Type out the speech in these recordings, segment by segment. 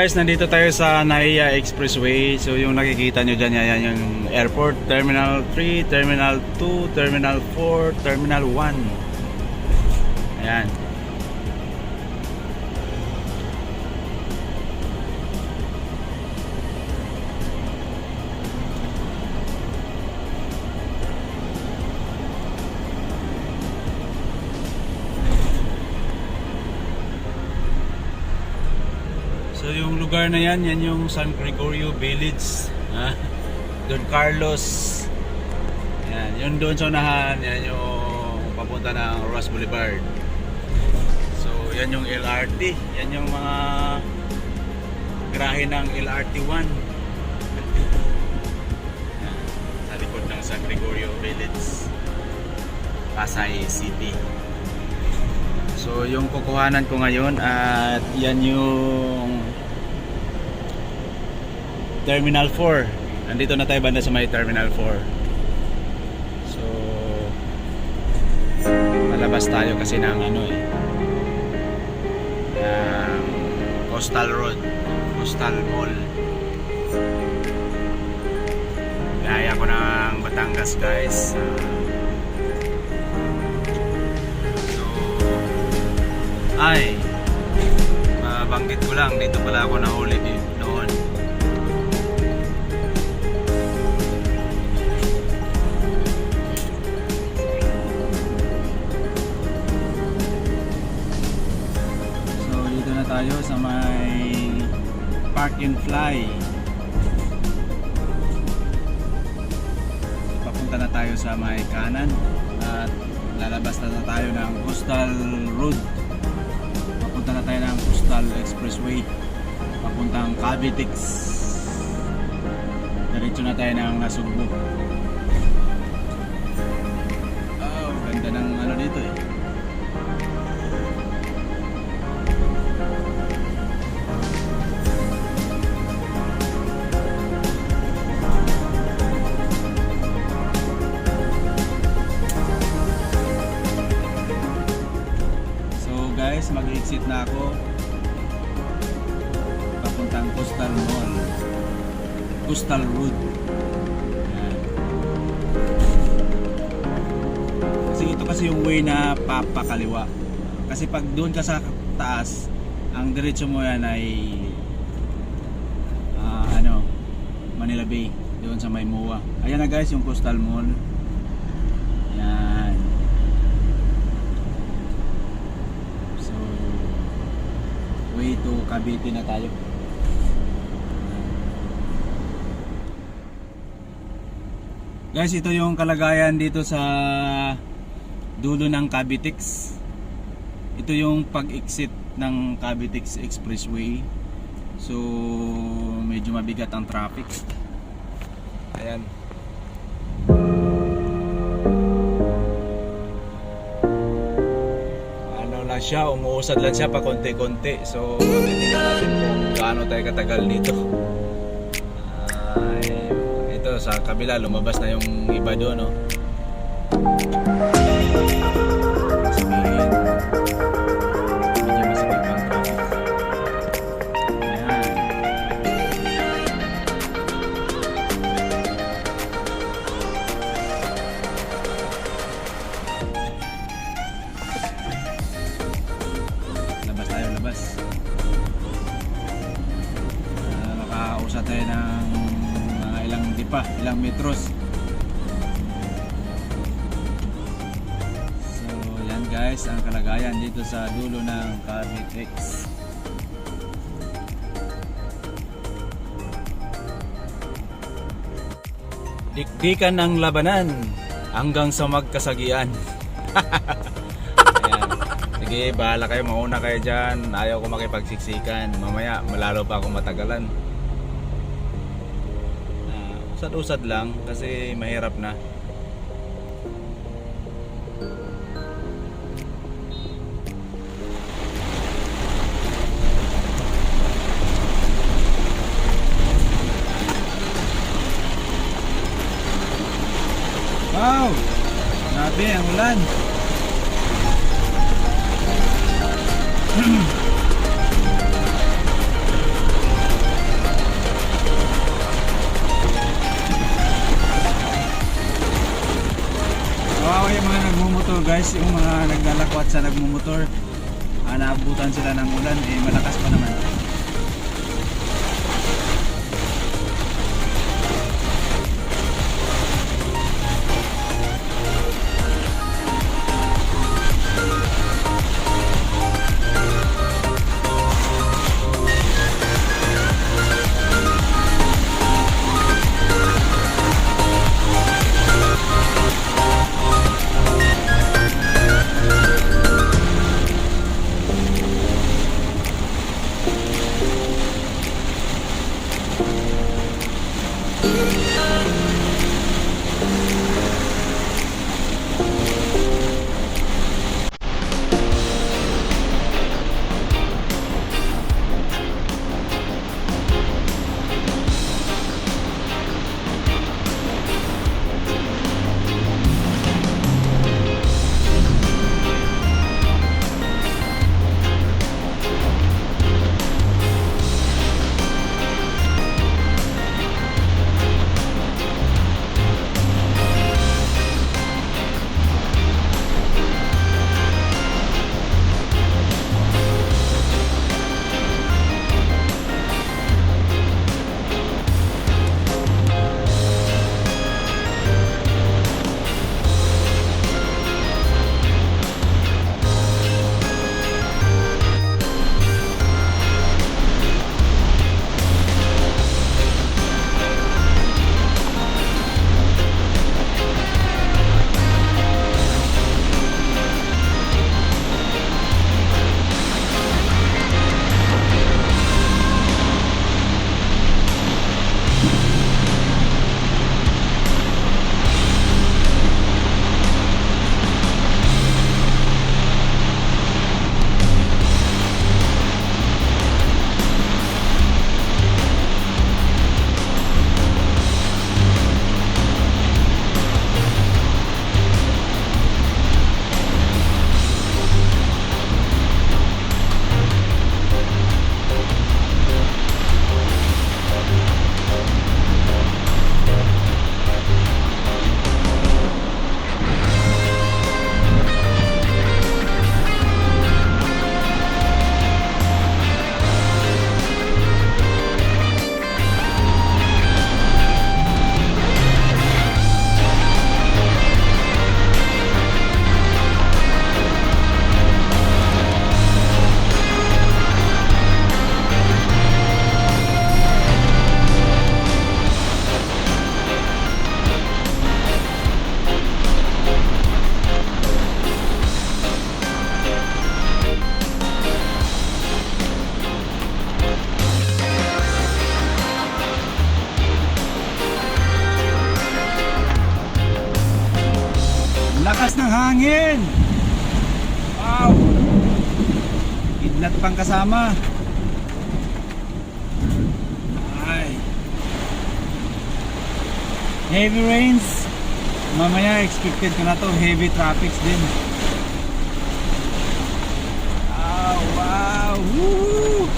guys, nandito tayo sa Naiya Expressway. So yung nakikita nyo dyan, yan yung airport, Terminal 3, Terminal 2, Terminal 4, Terminal 1. Ayan. So yung lugar na yan, yan yung San Gregorio Village. Ha? Don Carlos. Yan, yun doon sa unahan, yan yung papunta ng Ross Boulevard. So yan yung LRT, yan yung mga grahe ng LRT 1. Yan, sa likod ng San Gregorio Village. Pasay City. So yung kukuhanan ko ngayon at yan yung Terminal 4. Nandito na tayo banda sa may Terminal 4. So malabas tayo kasi ng ano eh ng Coastal Road, Coastal Mall. Gaya ko ng Batangas guys. Ah, ay, mabanggit ko lang, dito pala ako nahuli di- noon. So, dito na tayo sa may Park and Fly. Papunta na tayo sa may kanan at lalabas na, na tayo ng Coastal Road Coastal Expressway papuntang Cavitex diretso na tayo ng Nasugbo. Oh, ganda ng ano dito eh Coastal Road. Yan. Kasi ito kasi yung way na papakaliwa. Kasi pag doon ka sa taas, ang diretso mo yan ay ah, ano, Manila Bay, doon sa may MOA. Ayan na guys yung Coastal Mall. Yan. So, way to Cavite na tayo. Guys, ito yung kalagayan dito sa dulo ng Cavitex. Ito yung pag-exit ng Cavitex Expressway. So, medyo mabigat ang traffic. Ayan. ano lang siya, umuusad lang siya pa konti-konti. So, titignan natin kung gaano tayo katagal dito. Ay, sa kabila, lumabas na yung iba doon, no? Metros so yan guys ang kalagayan dito sa dulo ng Cavitex dikdikan ng labanan hanggang sa magkasagian. Sige, bahala kayo. Mauna kayo dyan. Ayaw ko makipagsiksikan. Mamaya, malalo pa akong matagalan. Usad-usad lang kasi mahirap na. Wow! Grabe, ang ulan. guys, yung mga naglalakwat sa nagmumotor, ah, naabutan sila ng ulan, eh malakas pa naman. Pang kasama. Ay. Heavy rains. Mamaya expected ko na to. Heavy traffics din. Ah, wow! Woo!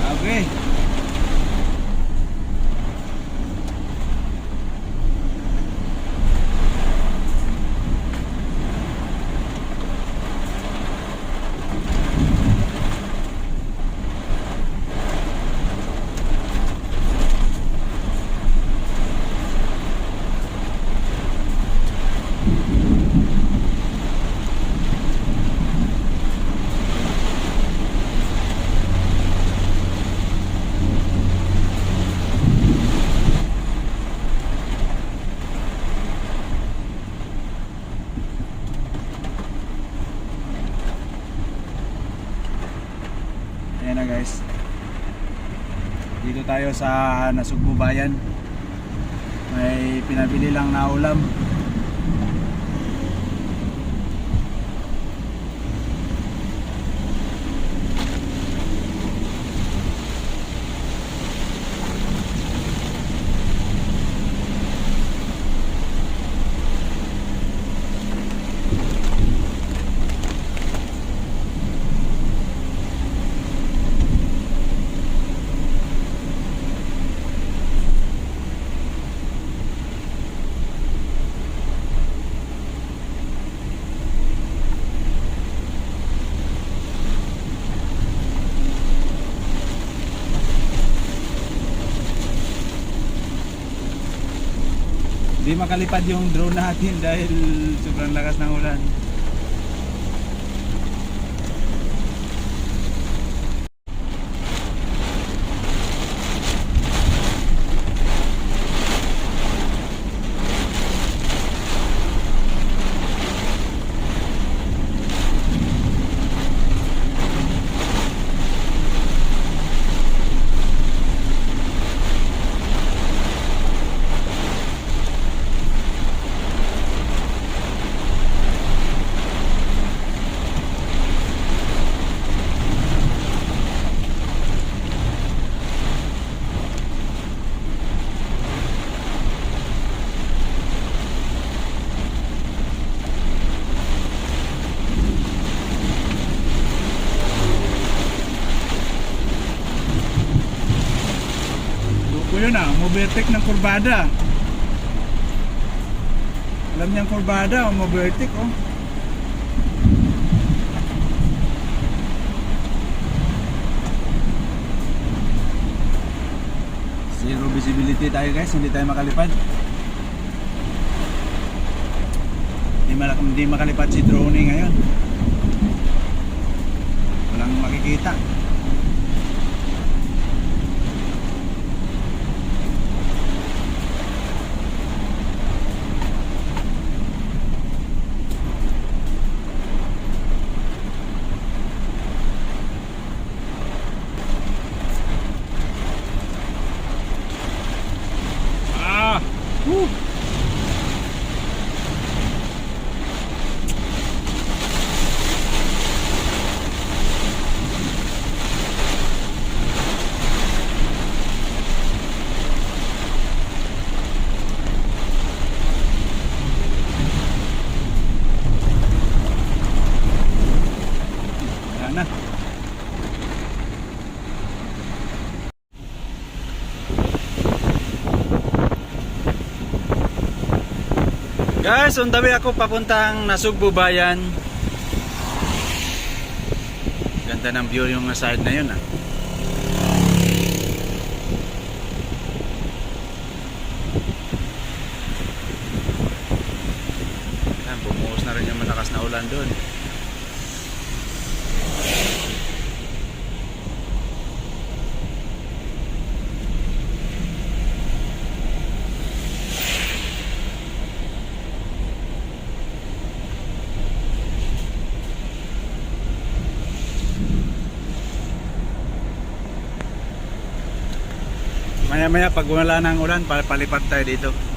Grabe. Guys. Dito tayo sa Nasugbu Bayan. May pinabili lang na ulam. Hindi makalipad yung drone natin dahil sobrang lakas ng ulan. Luko yun ah, mobertek ng kurbada. Alam niyang kurbada o mobertek oh. Zero visibility tayo guys, hindi tayo makalipad. Hindi, malak- hindi makalipad si drone ngayon. Walang makikita. Ah! Woo! Wala na. Guys, on the way ako papuntang Nasugbu Bayan. Ganda ng view yung side na yun ah. Yan, bumuhos na rin yung malakas na ulan doon. Maya pag wala ng ulan, pa- palipad tayo dito.